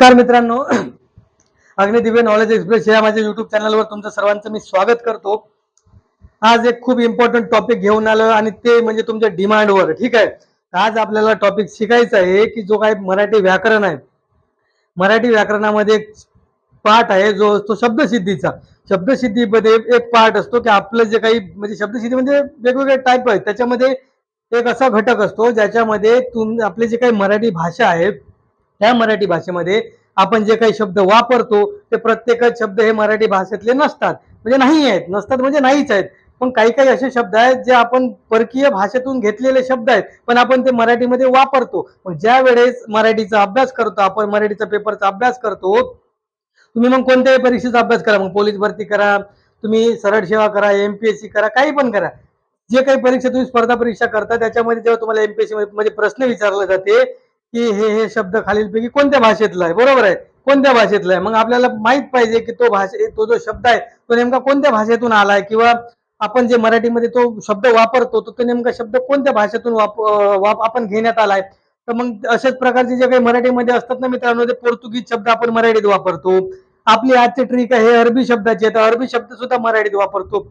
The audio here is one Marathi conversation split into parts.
नमस्कार मित्रांनो. अग्निदिव्य नॉलेज एक्सप्रेस या माझ्या युट्यूब चॅनलवर तुमचं सर्वांचं मी स्वागत करतो. आज एक खूप इम्पॉर्टंट टॉपिक घेऊन आलो आणि ते म्हणजे तुमच्या डिमांडवर ठीक आहे? आज आपल्याला टॉपिक शिकायचा आहे की जो काही मराठी व्याकरण आहे. मराठी व्याकरणामध्ये एक पाठ आहे जो असतो शब्दसिद्धीचा. शब्दसिद्धीमध्ये एक पाठ असतो की आपलं जे काही म्हणजे शब्दसिद्धी म्हणजे वेगवेगळे टाईप आहेत. त्याच्यामध्ये एक असा घटक असतो ज्याच्यामध्ये तुम आपली जे काही मराठी भाषा आहे ह्या मराठी भाषेमध्ये आपण जे काही शब्द वापरतो ते प्रत्येकच शब्द हे मराठी भाषेतले नसतात. म्हणजे नाही आहेत. नसतात म्हणजे नाहीच आहेत. पण काही काही असे शब्द आहेत जे आपण परकीय भाषेतून घेतलेले शब्द आहेत पण आपण ते मराठीमध्ये वापरतो. मग ज्या वेळेस मराठीचा अभ्यास करतो आपण मराठीचा पेपरचा अभ्यास करतो तुम्ही मग कोणत्याही परीक्षेचा अभ्यास करा. मग पोलीस भरती करा तुम्ही सरळ सेवा करा एमपीएससी करा काही पण करा. जे काही परीक्षा तुम्ही स्पर्धा परीक्षा करता त्याच्यामध्ये जेव्हा तुम्हाला एमपीएससी मध्ये प्रश्न विचारले जाते की हे हे शब्द खालीलपैकी कोणत्या भाषेतला आहे? बरोबर आहे. कोणत्या भाषेतला आहे? मग आपल्याला माहीत पाहिजे की तो भाषे तो जो शब्द आहे तो नेमका कोणत्या भाषेतून आलाय? किंवा आपण जे मराठीमध्ये तो शब्द वापरतो तो तो नेमका शब्द कोणत्या भाषेतून वाप वाप आपण घेण्यात आलाय? तर मग अशाच प्रकारचे जे काही मराठीमध्ये असतात ना मित्रांनो ते पोर्तुगीज शब्द आपण मराठीत वापरतो. आपली आजची ट्रिक आहे अरबी शब्दाची आहे. तर अरबी शब्द सुद्धा मराठीत वापरतो.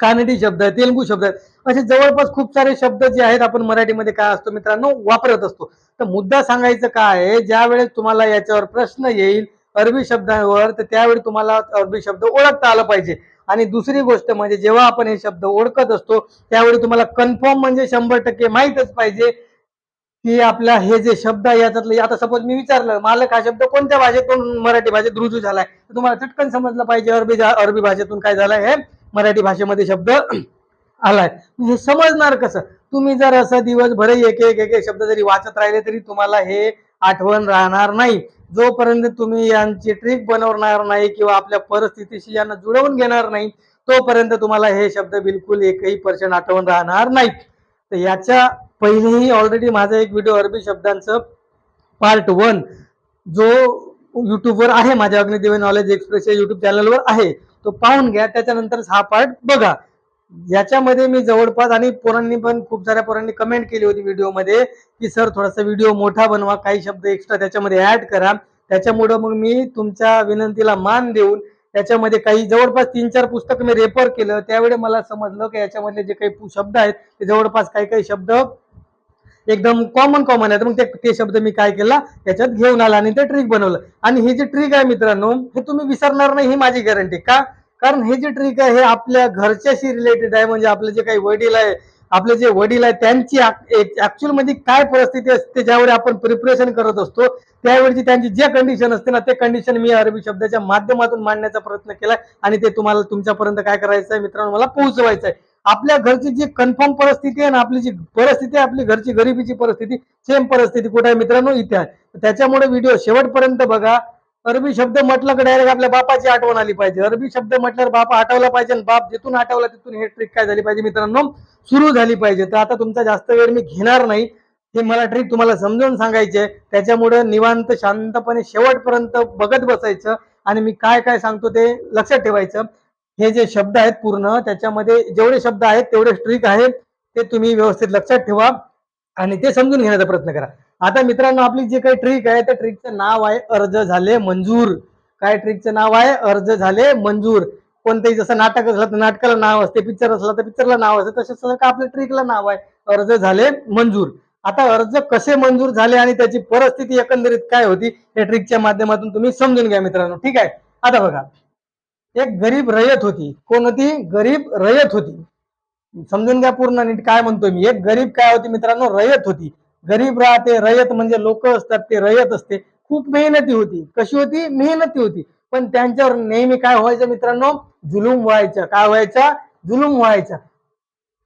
कानडी शब्द आहे तेलगू शब्द आहेत असे जवळपास खूप सारे शब्द जे आहेत आपण मराठीमध्ये काय असतो मित्रांनो वापरत असतो. तर मुद्दा सांगायचं काय आहे ज्या वेळेस तुम्हाला याच्यावर प्रश्न येईल अरबी शब्दांवर तर त्यावेळी तुम्हाला अरबी शब्द ओळखता आलं पाहिजे. आणि दुसरी गोष्ट म्हणजे जेव्हा आपण हे शब्द ओळखत असतो त्यावेळी तुम्हाला कन्फर्म म्हणजे शंभर टक्के माहीतच पाहिजे की आपल्या हे जे शब्द आहे याच्यातले आता सपोज मी विचारलं मालक हा शब्द कोणत्या भाषेतून मराठी भाषेत रुजू झालाय? तुम्हाला चटकन समजलं पाहिजे अरबी अरबी भाषेतून काय झालंय हे. मराठी भाषेमध्ये शब्द आलाय. हे समजणार कसं? तुम्ही जर असं दिवसभर एक एक एक एक शब्द जरी वाचत राहिले तरी तुम्हाला हे आठवण राहणार नाही. जोपर्यंत तुम्ही यांची ट्रिक बनवणार नाही किंवा आपल्या परिस्थितीशी यांना जुळवून घेणार नाही तोपर्यंत तुम्हाला हे शब्द बिलकुल एकही पर्सेंट आठवण राहणार नाही. तर याच्या पहिलेही ऑलरेडी माझा एक व्हिडिओ अरबी शब्दांचं पार्ट वन जो युट्यूबवर आहे माझ्या अग्निदेव नॉलेज एक्सप्रेस या युट्यूब चॅनलवर आहे. तो पाहून घ्या त्याच्यानंतर हा पार्ट बघा. याच्यामध्ये मी जवळपास आणि पोरांनी पण खूप साऱ्या पोरांनी कमेंट केली होती व्हिडिओमध्ये की सर थोडासा व्हिडिओ मोठा बनवा काही शब्द एक्स्ट्रा त्याच्यामध्ये ऍड करा. त्याच्यामुळं मग मी तुमच्या विनंतीला मान देऊन त्याच्यामध्ये काही जवळपास तीन चार पुस्तक मी रेफर केलं. त्यावेळी मला समजलं की याच्यामधले जे काही शब्द आहेत ते जवळपास काही काही शब्द एकदम कॉमन कॉमन आहेत मग ते ते शब्द मी काय केला? त्याच्यात घेऊन आला आणि ते ट्रिक बनवलं. आणि ही जी ट्रिक आहे मित्रांनो हे तुम्ही विसरणार नाही ही माझी गॅरंटी का? कारण हे जे ट्रिक आहे हे आपल्या घरच्याशी रिलेटेड आहे. म्हणजे आपले जे काही वडील आहे आपले जे वडील आहे त्यांची ऍक्च्युअलमध्ये काय परिस्थिती असते ज्यावेळी आपण प्रिपरेशन करत असतो त्यावेळी त्यांची जे कंडिशन असते ना ते कंडिशन मी अरबी शब्दाच्या माध्यमातून मांडण्याचा प्रयत्न केला आणि ते तुम्हाला तुमच्यापर्यंत काय करायचं आहे मित्रांनो मला पोहोचवायचं आहे आपल्या घरची जी कन्फर्म परिस्थिती आहे ना आपली जी परिस्थिती आहे आपली घरची गरिबीची परिस्थिती सेम परिस्थिती कुठे आहे मित्रांनो? इथे आहे. त्याच्यामुळे व्हिडिओ शेवटपर्यंत बघा. अरबी शब्द म्हटलं की डायरेक्ट आपल्या बापाची आठवण आली पाहिजे. अरबी शब्द म्हटल्यावर बाप आठवला पाहिजे आणि बाप जिथून आठवला तिथून हे ट्रिक काय झाली पाहिजे मित्रांनो? सुरू झाली पाहिजे. तर आता तुमचा जास्त वेळ मी घेणार नाही. हे मला ट्रिक तुम्हाला समजावून सांगायचे त्याच्यामुळे निवांत शांतपणे शेवटपर्यंत बघत बसायचं आणि मी काय काय सांगतो ते लक्षात ठेवायचं. हे जे शब्द आहेत पूर्ण त्याच्यामध्ये जेवढे शब्द आहेत तेवढे ट्रिक आहेत ते तुम्ही व्यवस्थित लक्षात ठेवा आणि ते समजून घेण्याचा प्रयत्न करा. आता मित्रांनो आपली जे काही ट्रिक आहे त्या ट्रिकचं नाव आहे अर्ज झाले मंजूर. काय ट्रिकचं नाव आहे? अर्ज झाले मंजूर. कोणतंही जसं नाटक असलं तर नाटकाला नाव असते पिक्चर असला तर पिक्चरला नाव असते तसेच का आपल्या ट्रिकला नाव आहे? अर्ज झाले मंजूर. आता अर्ज कसे मंजूर झाले आणि त्याची परिस्थिती एकंदरीत काय होती या ट्रिकच्या माध्यमातून तुम्ही समजून घ्या मित्रांनो. ठीक आहे? आता बघा. एक गरीब रयत होती. कोण होती गरीब रयत होती. समजून घ्या पूर्ण नीट काय म्हणतोय मी. एक गरीब काय होती मित्रांनो? रयत होती. गरीब राहते रयत म्हणजे लोक असतात ते रयत असते. खूप मेहनती होती. कशी होती? मेहनती होती. पण त्यांच्यावर नेहमी काय व्हायचं मित्रांनो? जुलूम व्हायचं. काय व्हायचा? जुलूम व्हायचा.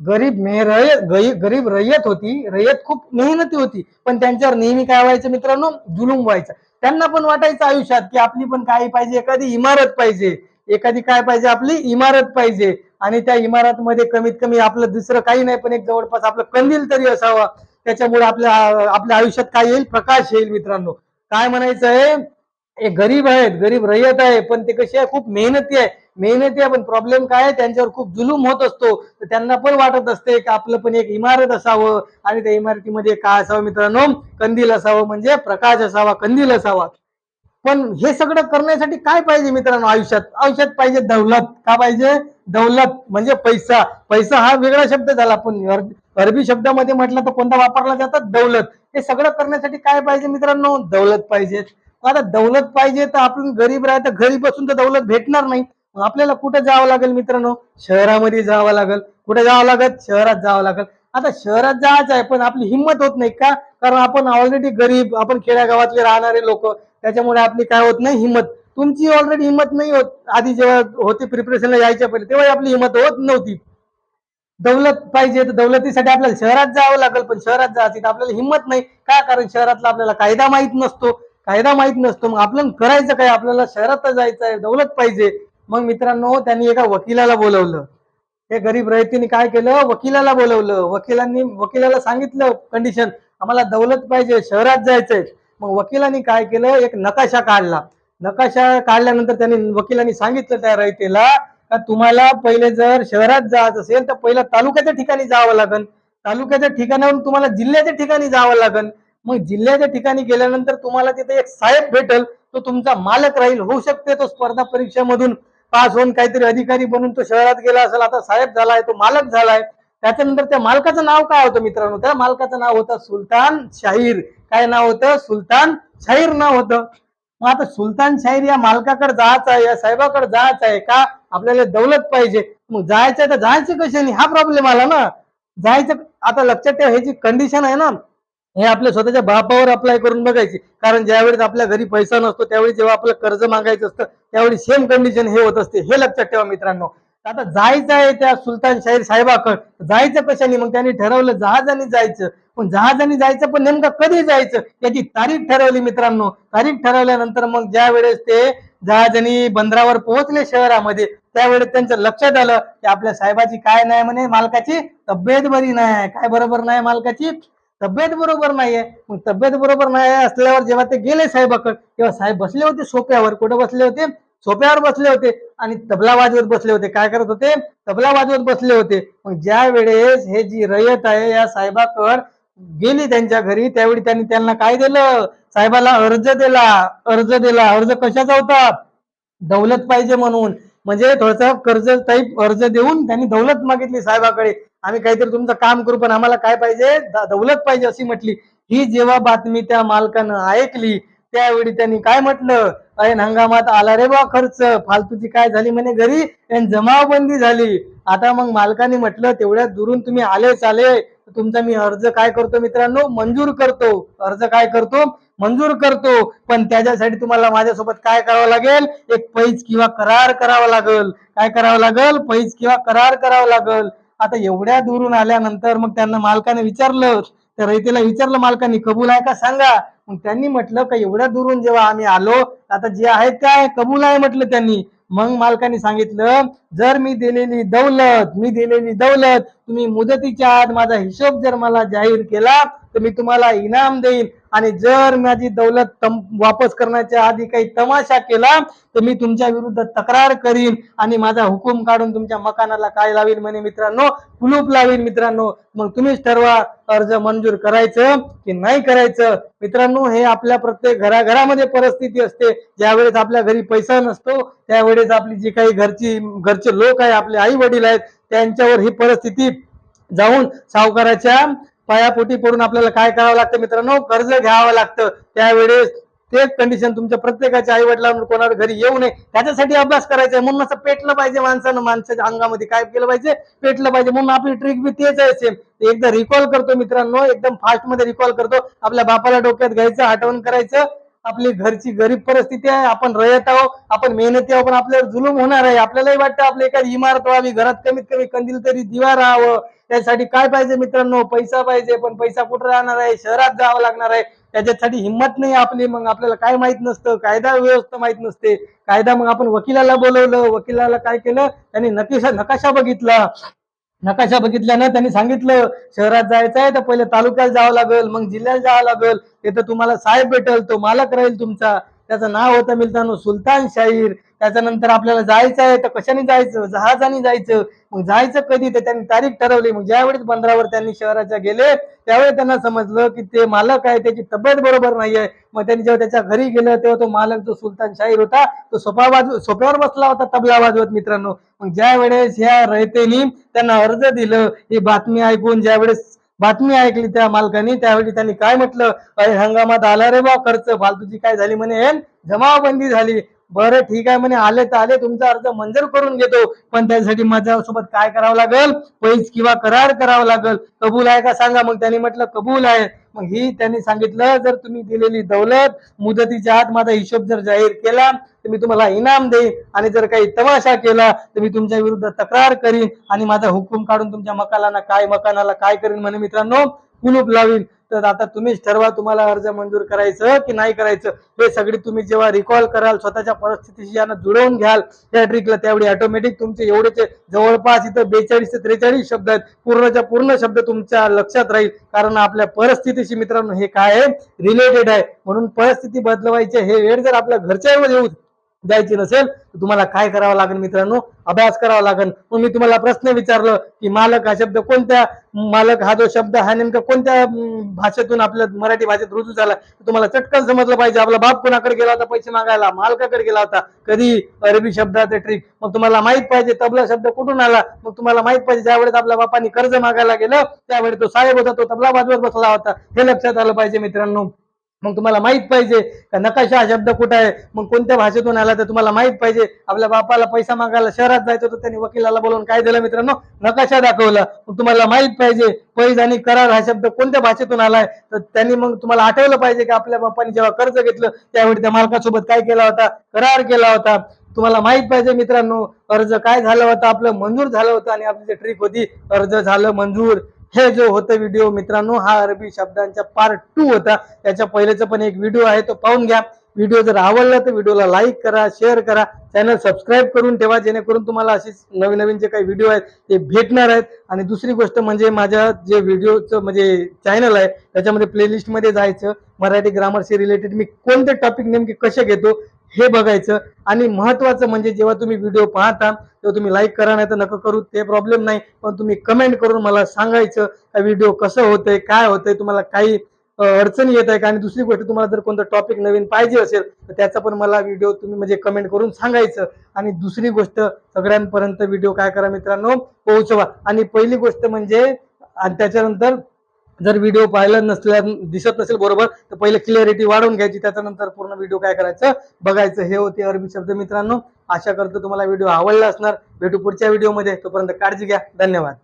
गरीब मे रयत गरीब रयत होती. रयत खूप मेहनती होती. पण त्यांच्यावर नेहमी काय व्हायचं मित्रांनो? जुलूम व्हायचं. त्यांना पण वाटायचं आयुष्यात की आपली पण काय पाहिजे एखादी इमारत पाहिजे. एखादी काय पाहिजे? आपली इमारत पाहिजे. आणि त्या इमारतमध्ये कमीत कमी आपलं दुसरं काही नाही पण एक जवळपास आपलं कंदील तरी असावा. त्याच्यामुळे आपल्या आपल्या आयुष्यात काय येईल? प्रकाश येईल मित्रांनो. काय म्हणायचं आहे? गरीब आहेत गरीब रयत आहे पण ते कशी आहे? खूप मेहनती आहे. मेहनती आहे पण प्रॉब्लेम काय आहे? त्यांच्यावर खूप जुलूम होत असतो. तर त्यांना पण वाटत असते की आपलं पण एक इमारत असावं. आणि त्या इमारतीमध्ये काय असावं मित्रांनो? कंदील असावं म्हणजे प्रकाश असावा कंदील असावा. पण हे सगळं करण्यासाठी काय पाहिजे मित्रांनो आयुष्यात? आयुष्यात पाहिजे दौलत. का पाहिजे? दौलत म्हणजे पैसा. पैसा हा वेगळा शब्द झाला. पण अरबी शब्दामध्ये म्हटलं तर कोणता वापरला जातात? दौलत. हे सगळं करण्यासाठी काय पाहिजे मित्रांनो? दौलत पाहिजे. आता दौलत पाहिजे तर आपण गरीब राहत तर घरी बसून तर दौलत भेटणार नाही. आपल्याला कुठं जावं लागेल मित्रांनो? शहरामध्ये जावं लागेल. कुठे जावं लागत शहरात जावं लागेल. आता शहरात जायचं आहे पण आपली हिंमत होत नाही का? कारण आपण ऑलरेडी गरीब आपण खेड्यागावातले राहणारे लोक त्याच्यामुळे आपली काय होत नाही? हिंमत. तुमची ऑलरेडी हिंमत नाही होत. आधी जेव्हा होते प्रिपरेशनला यायच्या पहिले तेव्हा आपली हिंमत होत नव्हती. दौलत पाहिजे तर दौलतीसाठी आपल्याला शहरात जावं लागेल पण शहरात जायचं तर आपल्याला हिंमत नाही. का? कारण शहरातला आपल्याला कायदा माहीत नसतो. कायदा माहीत नसतो. मग आपल्याला करायचं काय? आपल्याला शहरात जायचं आहे दौलत पाहिजे. मग मित्रांनो त्यांनी एका वकिलाला बोलवलं. हे गरीब रयतीने काय केलं? वकिलाला बोलवलं. वकिलांनी वकिलाला सांगितलं कंडिशन आम्हाला दौलत पाहिजे शहरात जायचंय. मग वकिलांनी काय केलं? एक नकाशा काढला. नकाशा काढल्यानंतर त्यांनी वकिलांनी सांगितलं त्या रयतेला का तुम्हाला पहिले जर शहरात जायचं असेल तर पहिला तालुक्याच्या ठिकाणी जावं लागेल तालुक्याच्या ठिकाणाहून तुम्हाला जिल्ह्याच्या ठिकाणी जावं लागेल मग जिल्ह्याच्या ठिकाणी गेल्यानंतर तुम्हाला तिथे एक साहेब भेटल. तो तुमचा मालक राहील. होऊ शकते तो स्पर्धा परीक्षेमधून. पास होऊन काहीतरी अधिकारी बनून तो शहरात गेला असेल आता साहेब झालाय तो मालक झालाय. त्याच्यानंतर त्या मालकाचं नाव काय होतं मित्रांनो? त्या मालकाचं नाव होतं सुलतान शाहीर. काय नाव होतं? सुलतान शाहीर नाव होतं. मग आता सुलतान शाहीर या मालकाकडे जायचं आहे या साहेबाकडे जायचं आहे का? आपल्याला दौलत पाहिजे. मग जायचं आहे तर जायचं कशाने? हा प्रॉब्लेम आला ना. जायचं आता लक्षात ठेवा ह्याची कंडिशन आहे ना हे आपल्या स्वतःच्या बापावर अप्लाय करून बघायची. कारण ज्यावेळेस आपल्या घरी पैसा नसतो त्यावेळी जेव्हा आपलं कर्ज मागायचं असतं त्यावेळी सेम कंडिशन हे होत असते. हे लक्षात ठेवा मित्रांनो. आता जायचं आहे त्या सुलतान शाहीर साहेबाकडे. जायचं कशाने? मग त्यांनी ठरवलं जहाजाने जायचं. पण जहाजाने जायचं पण नेमकं कधी जायचं? याची तारीख ठरवली मित्रांनो. तारीख ठरवल्यानंतर मग ज्या वेळेस ते जहाजाने बंदरावर पोहोचले शहरामध्ये त्यावेळेस त्यांचं लक्षात आलं की आपल्या साहेबाची काय नाही म्हणे? मालकाची तब्येत बरी नाही. काय बरोबर नाही मालकाची? तब्येत बरोबर नाहीये. मग तब्येत बरोबर नाही असल्यावर जेव्हा ते गेले साहेबाकडे तेव्हा साहेब बसले होते सोप्यावर कुठं बसले होते? सोप्यावर बसले होते आणि तबला वाजवत बसले होते. काय करत होते? तबला वाजवत बसले होते. मग ज्या वेळेस हे जी रयत आहे या साहेबाकड गेली त्यांच्या घरी त्यावेळी त्यांनी त्यांना काय दिलं? साहेबाला अर्ज दिला. अर्ज दिला. अर्ज कशाचा होता? दौलत पाहिजे म्हणून. म्हणजे थोडस कर्ज टाईप अर्ज देऊन त्यांनी दौलत मागितली साहेबाकडे. आम्ही काहीतरी तुमचं काम करू पण आम्हाला काय पाहिजे? दौलत पाहिजे अशी म्हटली. ही जेव्हा बातमी त्या मालकानं ऐकली त्यावेळी त्यांनी काय म्हटलं? ऐन हंगामात आला रे बा खर्च. फालतूची काय झाली म्हणे घरी? जमावबंदी झाली. आता मग मालकाने म्हटलं तेवढ्या दुरून तुम्ही आले चाले. तुमचा मी अर्ज काय करतो मित्रांनो? मंजूर करतो. अर्ज काय करतो? मंजूर करतो. पण त्याच्यासाठी तुम्हाला माझ्यासोबत काय करावं लागेल? एक पैज किंवा करार करावा लागेल. काय करावं लागेल? पैज किंवा करार करावा लागेल. आता एवढ्या दुरून आल्यानंतर मग त्यांना मालकाने विचारलं त्या रयतेला विचारलं मालकाने कबूल आहे का? सांगा. मग त्यांनी म्हटलं का एवढ्या दुरून जेव्हा आम्ही आलो आता जे आहे काय कबूल आहे? म्हटलं त्यांनी. मग मालकाने सांगितलं जर मी दिलेली दौलत मी दिलेली दौलत तुम्ही मुदतीच्या आत माझा हिशोब जर मला जाहीर केला तर मी तुम्हाला इनाम देईन. आणि जर माझी दौलत तम वापस करण्याच्या आधी काही तमाशा केला तर मी तुमच्या विरुद्ध तक्रार करीन. आणि माझा हुकूम काढून तुमच्या मकानाला काय लावीन म्हणे मित्रांनो? कुलूप लावीन मित्रांनो. मग तुम्हीच ठरवा अर्ज मंजूर करायचं की नाही करायचं. मित्रांनो हे आपल्या प्रत्येक घराघरामध्ये परिस्थिती असते. ज्यावेळेस आपल्या घरी पैसा नसतो त्यावेळेस आपली जी काही घरची घरचे लोक आहे आपले आई वडील आहेत त्यांच्यावर ही परिस्थिती जाऊन सावकाराच्या पायापोटी पडून आपल्याला काय करावं लागतं मित्रांनो? कर्ज घ्यावं लागतं. त्यावेळेस तेच कंडिशन तुमच्या प्रत्येकाच्या आई वडिलांवर कोणावर घरी येऊ नये. त्याच्यासाठी अभ्यास करायचा आहे. म्हणून असं पेटलं पाहिजे माणसानं. माणसाच्या अंगामध्ये काय केलं पाहिजे? पेटलं पाहिजे. म्हणून आपली ट्रिक बी तेच आहे सेम एकदा रिकॉल करतो मित्रांनो. एकदम फास्टमध्ये रिकॉल करतो. आपल्या बापाला डोक्यात घ्यायचं आठवण करायचं. आपली घरची गरीब परिस्थिती आहे आपण रयत आहो आपण मेहनती आहो पण आपल्यावर जुलूम होणार आहे. आपल्यालाही वाटतं आपली एखादी इमारत व्हावी घरात कमीत कमी कंदील तरी दिवा राहावं. त्यासाठी काय पाहिजे मित्रांनो? पैसा पाहिजे पण पैसा कुठं राहणार आहे? शहरात जावं लागणार आहे. त्याच्यासाठी हिंमत नाही आपली. मग आपल्याला काय माहीत नसतं? कायदा व्यवस्था माहीत नसते. कायदा मग आपण वकिलाला बोलवलं. वकिलाला काय केलं? त्यांनी नकाशा नकाशा बघितला. नकाशा बघितल्यानं त्यांनी सांगितलं शहरात जायचं आहे तर पहिले तालुक्यात जावं लागेल मग जिल्ह्याला जावं लागेल तिथं तुम्हाला साहेब भेटेल तो मालक राहील तुमचा. त्याचं नाव होतं मिलतानो सुलतान शाहीर. त्याच्यानंतर आपल्याला जायचं आहे तर कशाने जायचं? जहाजाने जायचं. मग जायचं कधी? तर त्यांनी तारीख ठरवली. मग ज्यावेळेस बंदरावर त्यांनी शहराच्या गेले त्यावेळी त्यांना समजलं की ते मालक आहे त्याची तब्येत बरोबर नाहीये. मग त्यांनी जेव्हा त्याच्या घरी गेलं तेव्हा तो मालक जो सुलतान शाहीर होता तो सोफा बाजू सोप्यावर बसला होता तबला वाजवत मित्रांनो. मग ज्या वेळेस ह्या रयतेनी त्यांना अर्ज दिलं ही बातमी ऐकून ज्यावेळेस बातमी ऐकली त्या मालकाने त्यावेळी त्यांनी काय म्हटलं? अरे हंगामात आला रे बा खर्च फालतूची काय झाली म्हणे? जमावबंदी झाली. बरं ठीक आहे म्हणे आले तर आले तुमचा अर्ज मंजूर करून घेतो. पण त्यासाठी माझ्यासोबत काय करावं लागेल? पैस किंवा करार करावं लागेल. कबूल आहे का? सांगा. मग त्यांनी म्हटलं कबूल आहे. मग ही त्यांनी सांगितलं जर तुम्ही दिलेली दौलत मुदतीच्या आत माझा हिशोब जर जाहीर केला तर मी तुम्हाला इनाम देईन. आणि जर काही तमाशा केला तर मी तुमच्या विरुद्ध तक्रार करीन आणि माझा हुकूम काढून तुमच्या मकानाला काय मकानाला काय करीन म्हणे मित्रांनो कुलूप लावीन. तर आता तुम्हीच ठरवा तुम्हाला अर्ज मंजूर करायचं की नाही करायचं. हे सगळी तुम्ही जेव्हा रिकॉल कराल स्वतःच्या परिस्थितीशी यांना जुळवून घ्याल त्या ट्रिकला त्यावेळी ऑटोमॅटिक तुमचे एवढेचे जवळपास इथं बेचाळीस ते त्रेचाळीस शब्द आहेत. पूर्णच्या पूर्ण शब्द तुमच्या लक्षात राहील. कारण आपल्या परिस्थितीशी मित्रांनो हे काय आहे? रिलेटेड आहे. म्हणून परिस्थिती बदलवायची हे वेळ जर आपल्या घरच्या येऊ द्यायची नसेल तर तुम्हाला काय करावं लागेल मित्रांनो? अभ्यास करावा लागेल. मग मी तुम्हाला प्रश्न विचारलं की मालक हा शब्द कोणत्या मालक हा जो शब्द हा नेमका कोणत्या भाषेतून आपल्या मराठी भाषेत रुजू झाला? तुम्हाला चटकन समजलं पाहिजे. आपला बाप कोणाकडे गेला होता पैसे मागायला? मालकाकडे गेला होता. कधी अरबी शब्दाचे ट्रिक मग तुम्हाला माहीत पाहिजे तबला शब्द कुठून आला? मग तुम्हाला माहीत पाहिजे ज्यावेळेस आपल्या बापाने कर्ज मागायला गेलं त्यावेळी तो साहेब होता तो तबला वाजवत बसला होता. हे लक्षात आलं पाहिजे मित्रांनो. मग तुम्हाला माहीत पाहिजे का नकाशा हा शब्द कुठं आहे? मग कोणत्या भाषेतून आला तर तुम्हाला माहीत पाहिजे? आपल्या बापाला पैसा मागायला शहरात जायचं होतं त्यांनी वकिलाला बोलून काय दिलं मित्रांनो? नकाशा दाखवला. मग तुम्हाला माहीत पाहिजे पैज आणि करार हा शब्द कोणत्या भाषेतून आलाय? तर त्यांनी मग तुम्हाला आठवलं पाहिजे की आपल्या बापाने जेव्हा कर्ज घेतलं त्यावेळी त्या मालकासोबत काय केला होता? करार केला होता. तुम्हाला माहीत पाहिजे मित्रांनो अर्ज काय झालं होतं? आपलं मंजूर झालं होतं आणि आपली जी ट्रिक होती अर्ज झालं मंजूर. हे जो होतं व्हिडिओ मित्रांनो हा अरबी शब्दांचा पार्ट टू होता. त्याच्या पहिल्याचा पण एक व्हिडिओ आहे तो पाहून घ्या. व्हिडिओ जर आवडला तर व्हिडिओला लाईक करा शेअर करा. चॅनल सबस्क्राईब करून ठेवा जेणेकरून तुम्हाला असेच नवीन नवीन जे काही व्हिडिओ आहेत ते भेटणार आहेत. आणि दुसरी गोष्ट म्हणजे माझ्या जे व्हिडिओचं म्हणजे चॅनल आहे त्याच्यामध्ये प्लेलिस्टमध्ये जायचं. मराठी ग्रामरशी रिलेटेड मी कोणते टॉपिक नेमके कसे घेतो हे बघायचं. आणि महत्वाचं म्हणजे जेव्हा तुम्ही व्हिडिओ पाहता तेव्हा तुम्ही लाईक करा नाही तर नका करू. ते प्रॉब्लेम नाही. पण तुम्ही कमेंट करून मला सांगायचं का व्हिडिओ कसं होतंय काय होतंय तुम्हाला काही अडचणी येत आहे का? आणि दुसरी गोष्ट तुम्हाला जर कोणतं टॉपिक नवीन पाहिजे असेल तर त्याचा पण मला व्हिडिओ तुम्ही म्हणजे कमेंट करून सांगायचं. आणि दुसरी गोष्ट सगळ्यांपर्यंत व्हिडिओ काय करा मित्रांनो? पोहोचवा. आणि पहिली गोष्ट म्हणजे आणि त्याच्यानंतर जर व्हिडिओ पाहिला नसल्या दिसत नसेल बरोबर तर पहिले क्लिअरिटी वाढवून घ्यायची. त्याच्यानंतर पूर्ण व्हिडिओ काय करायचं? बघायचं. हे होते अरबी शब्द मित्रांनो. आशा करतो तुम्हाला व्हिडिओ आवडला असणार. भेटू पुढच्या व्हिडिओमध्ये तोपर्यंत काळजी घ्या. धन्यवाद.